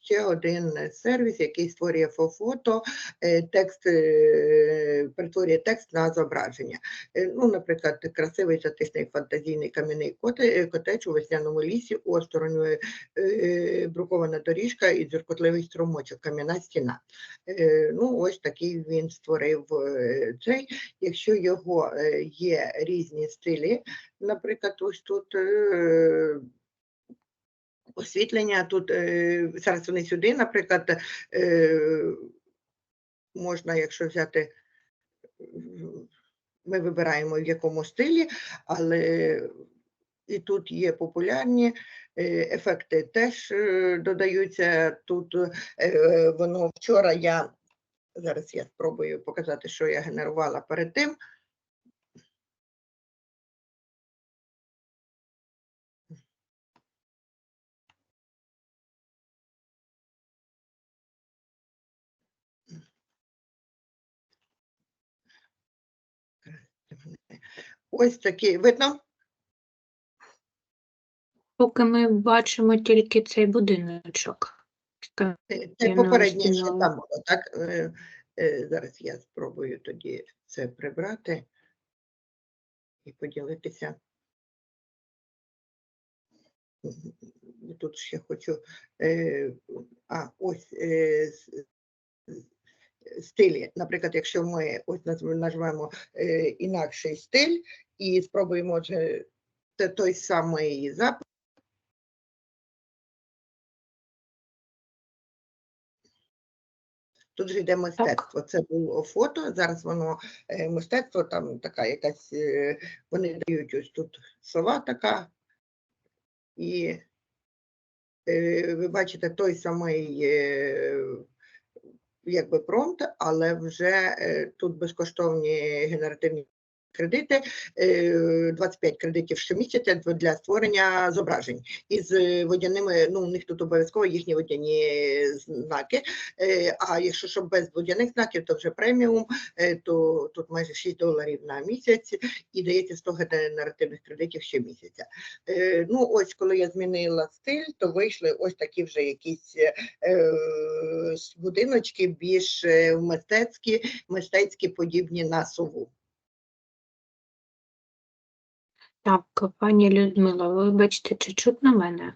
Ще один сервіс, який створює фо- фото, е, текст, е, перетворює текст на зображення. Е, Ну, наприклад, красивий затишний фантазійний кам'яний коте- е, у весняному лісі, осторонь брукована доріжка і дзеркотливий струмочок, кам'яна стіна. Ну, ось такий він створив цей. Якщо його є різні стилі, наприклад, ось тут. Е, освітлення тут е, зараз вони сюди, наприклад, е, можна, якщо взяти, ми вибираємо в якому стилі, але і тут є популярні е, ефекти теж е, додаються. Тут е, воно вчора я зараз я спробую показати, що я генерувала перед тим. Ось такий видно. Поки ми бачимо тільки цей будиночок. Це попереднє ще там було, так? Е, е, Зараз я спробую тоді це прибрати і поділитися. Тут ще хочу. е, А, ось стилі. Наприклад, якщо ми ось нажмемо е, інакший стиль і спробуємо це той самий запит. Тут же йде мистецтво. Це було фото. Зараз воно е, мистецтво, там така якась. е, Вони дають ось тут сова така. І е, ви бачите той самий е, якби промпт, але вже е, тут безкоштовні генеративні кредити, е, 25 кредитів щомісяця для створення зображень із е, водяними, ну у них тут обов'язково їхні водяні знаки. Е, А якщо щоб без водяних знаків, то вже преміум, е, то тут майже 6 доларів на місяць і дається 100 генеративних кредитів щомісяця. Е, Ну, ось коли я змінила стиль, то вийшли ось такі вже якісь е, будиночки більш е, мистецькі, мистецькі подібні на сову. Так, пані Людмила, вибачте, чи чутно мене?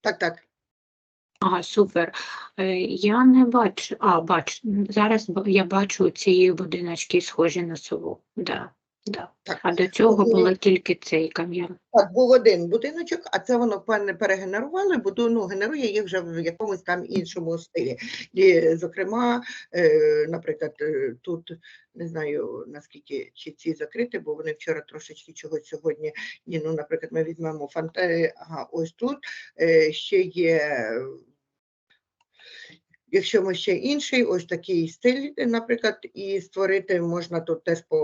Так, так. Ага, супер. Е, Я не бачу, а, бачу, зараз б- я бачу ці будиночки схожі на сову. Да, да. Так. А до цього було тільки цей кам'ян. Так, був один будиночок, а це воно певне перегенерувало, бо ну, генерує їх вже в якомусь там іншому стилі. І, зокрема, е, наприклад, е, тут не знаю наскільки чи ці закриті, бо вони вчора трошечки чогось сьогодні. Ні, ну, наприклад, ми візьмемо фанте, ага, ось тут е, ще є. Якщо ми ще інший, ось такий стиль, наприклад, і створити можна тут теж по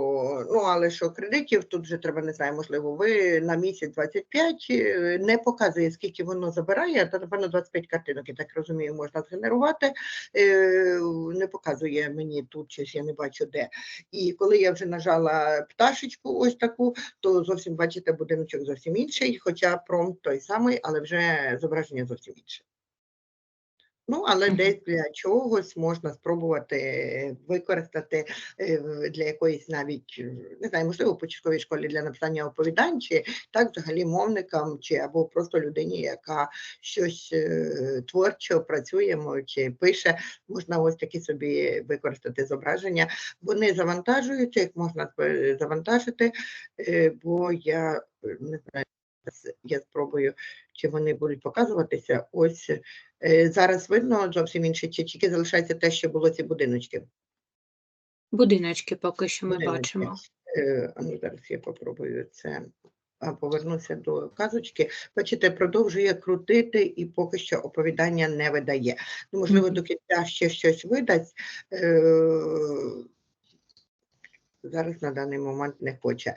ну але що кредитів, тут вже треба, не знаю, можливо, ви на місяць 25 е, не показує, скільки воно забирає, то напевно 25 картинок, я так розумію, можна згенерувати. Е, Не показує мені тут щось, я не бачу де. І коли я вже нажала пташечку, ось таку, то зовсім бачите, будиночок зовсім інший, хоча промпт той самий, але вже зображення зовсім інше. Ну, але десь для чогось можна спробувати використати е, для якоїсь навіть, е, не знаю, можливо, в початковій школі для написання оповідань, чи так взагалі мовникам, чи або просто людині, яка щось е, творчо працює, чи пише, можна ось такі собі використати зображення. Вони завантажуються, їх можна е, завантажити, е, бо я е, не знаю, зараз я спробую, чи вони будуть показуватися. Ось Е, Зараз видно зовсім інше, чи тільки залишається те, що було ці будиночки. Будиночки поки що ми Будиночки. бачимо. Е, ну, зараз я попробую це. Повернуся до казочки. Бачите, продовжує крутити і поки що оповідання не видає. Ну, можливо, до кінця ще щось видасть. Е, зараз на даний момент не хоче.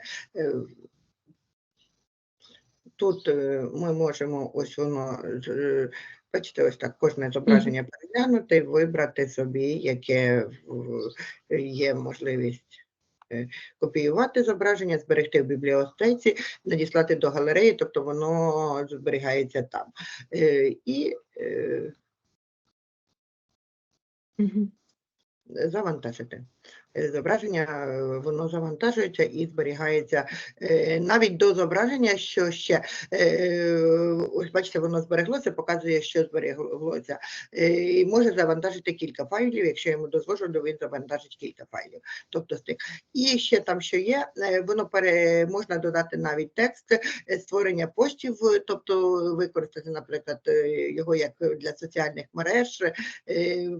Тут е, ми можемо ось воно, е, бачите, ось так кожне зображення переглянути, вибрати собі, яке є можливість е, копіювати зображення, зберегти в бібліотеці, надіслати до галереї, тобто воно зберігається там. І завантажити. Е, Зображення е, воно завантажується і зберігається е, навіть до зображення, що ще ось бачите, воно збереглося, показує, що збереглося. І може завантажити кілька файлів. Якщо йому дозволю, то він завантажить кілька файлів. Тобто з тих. І ще там, що є, воно пере можна додати навіть текст створення постів, тобто використати, наприклад, його як для соціальних мереж.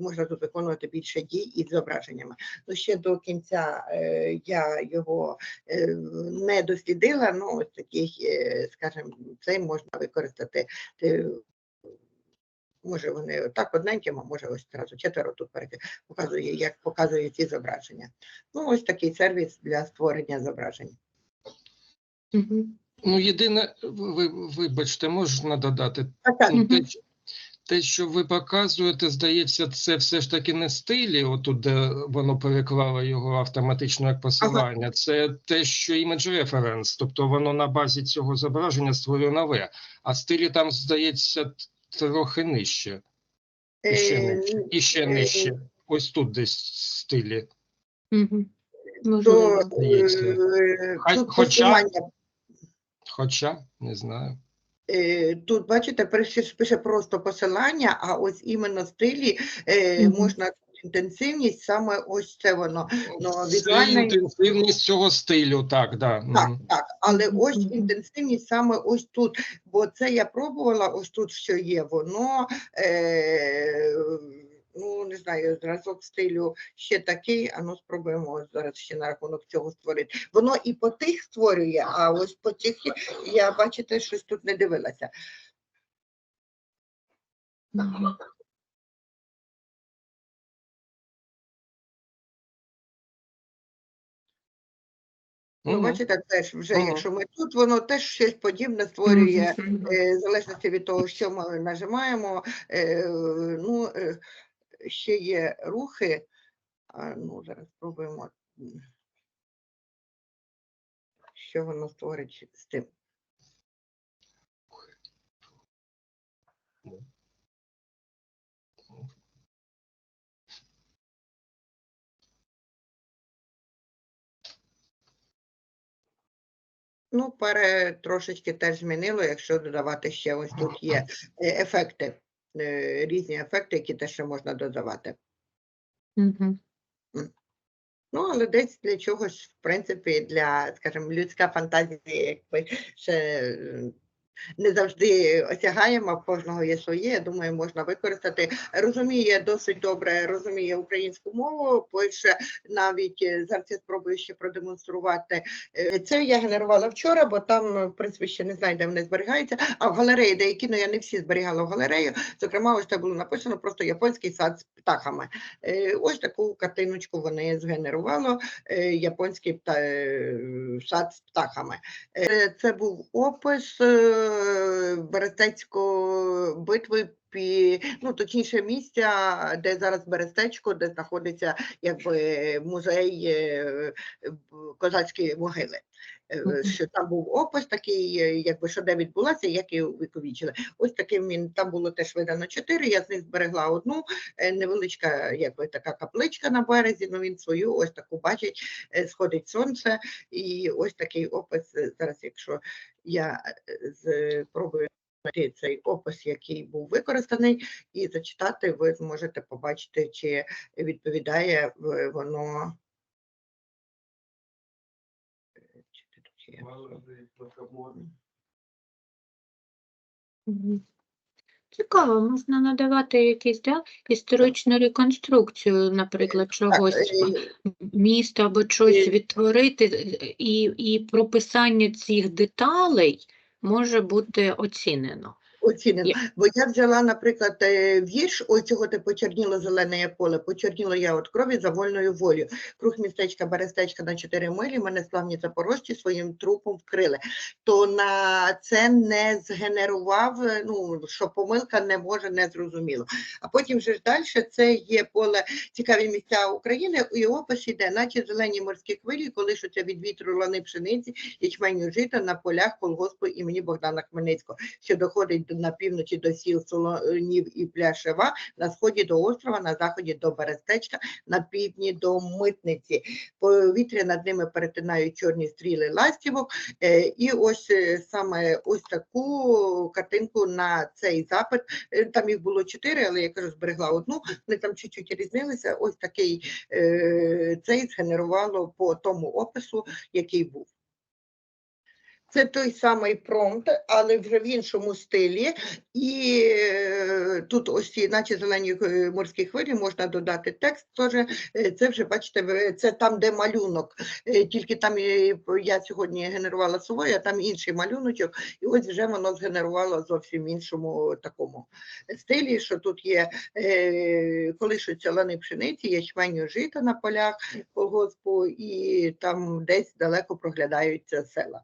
Можна тут виконувати більше дій із зображеннями. Ну, ще до кінця е, я його е, не дослідила, ну ось такий, е, скажімо, цей можна використати. Може, вони так одненьким, а може ось одразу четверо тут перед- показує, як показує ці зображення. Ну, ось такий сервіс для створення зображень. Ну, єдине, ви, вибачте, можна додати Так, так, те, те, що ви показуєте, здається, це все ж таки не стилі, отут, де воно переклало його автоматично як посилання. Це те, що image reference, тобто воно на базі цього зображення створює нове, а стилі там, здається, трохи нижче. І ще Е, нижче. І ще е, нижче. Ось тут десь стилі. То, Можливо. здається. е, Хай- хоча- Хоча, не знаю. Е, Тут, бачите, пише, просто посилання, а ось іменно стилі е, можна інтенсивність, саме ось це воно. Ну, Це візуальна- інтенсивність цього стилю, так, да. Так, так, але ось інтенсивність саме ось тут, бо це я пробувала, ось тут що є, воно, е, ну, не знаю, зразок стилю ще такий, а ну спробуємо зараз ще на рахунок цього створити. Воно і по тих створює, а ось по тих я, бачите, щось тут не дивилася. Ну, бачите, теж вже, якщо ми тут, воно теж щось подібне створює, е, в залежності від того, що ми нажимаємо. Е, ну, е, ще є рухи. Ну, зараз спробуємо, що воно створить з тим. Ну, паре трошечки теж змінило, якщо додавати ще ось тут є е, ефекти, е, різні ефекти, які теж ще можна додавати. Угу. Ну, але десь для чогось, в принципі, для, скажімо, людська фантазія, якби ще не завжди осягаємо, в кожного є своє. Я думаю, можна використати. Розуміє досить добре, розуміє українську мову, пише навіть е, зараз я спробую ще продемонструвати. Е, Це я генерувала вчора, бо там, в принципі, ще не знаю, де вони зберігаються. А в галереї деякі, ну я не всі зберігала в галерею. Зокрема, ось це було написано просто японський сад з птахами. Е, Ось таку картиночку вони згенерували, е, японський е, сад з птахами. Е, Це був опис е, Берестецької битви. пі- Ну, точніше, місця, де зараз Берестечко, де знаходиться якби музей е, козацької могили. Е, Що там був опис такий, е, якби що де відбулося, як її увіковічили. Ось таким він там було теж видано чотири. Я з них зберегла одну невеличка, якби така капличка на березі. Ну він свою ось таку бачить, сходить сонце, і ось такий опис. Зараз, якщо я спробую цей опис, який був використаний, і зачитати, ви зможете побачити, чи відповідає е, воно. Цікаво, можна надавати якісь да, історичну реконструкцію, наприклад, чогось е, міста або щось відтворити, і, і прописання цих деталей може бути оцінено. Оцінимо. Бо я взяла, наприклад, е, вірш, ось цього ти почерніло зелене поле, почерніло я от крові за вольною волю. Круг містечка Берестечка на 4 милі, мене славні запорожці своїм трупом вкрили. То на це не згенерував, е, ну, що помилка не може, не зрозуміло. А потім вже ж далі це є поле цікаві місця України, і опис іде, наче зелені морські хвилі, колишуться від вітру лани пшениці, ячменю жита на полях колгоспу імені Богдана Хмельницького, що доходить до- на півночі до сіл Солонів і Пляшева, на сході до острова, на заході до Берестечка, на півдні до Митниці. Повітря над ними перетинають чорні стріли ластівок. Е, І ось е, саме ось таку картинку на цей запит. Е, Там їх було чотири, але я кажу, зберегла одну. Вони там чуть-чуть різнилися. Ось такий цей згенерувало по тому опису, який був. Це той самий промпт, але вже в іншому стилі. І е, тут ось ці, наче зелені е, морські хвилі, можна додати текст. Теж е, це вже бачите, це там, де малюнок. Е, Тільки там я сьогодні генерувала совою, а там інший малюночок, і ось вже воно згенерувало зовсім іншому такому стилі, що тут є колишуться лани пшениці, ячменю жита на полях колгоспу, і там десь далеко проглядаються села.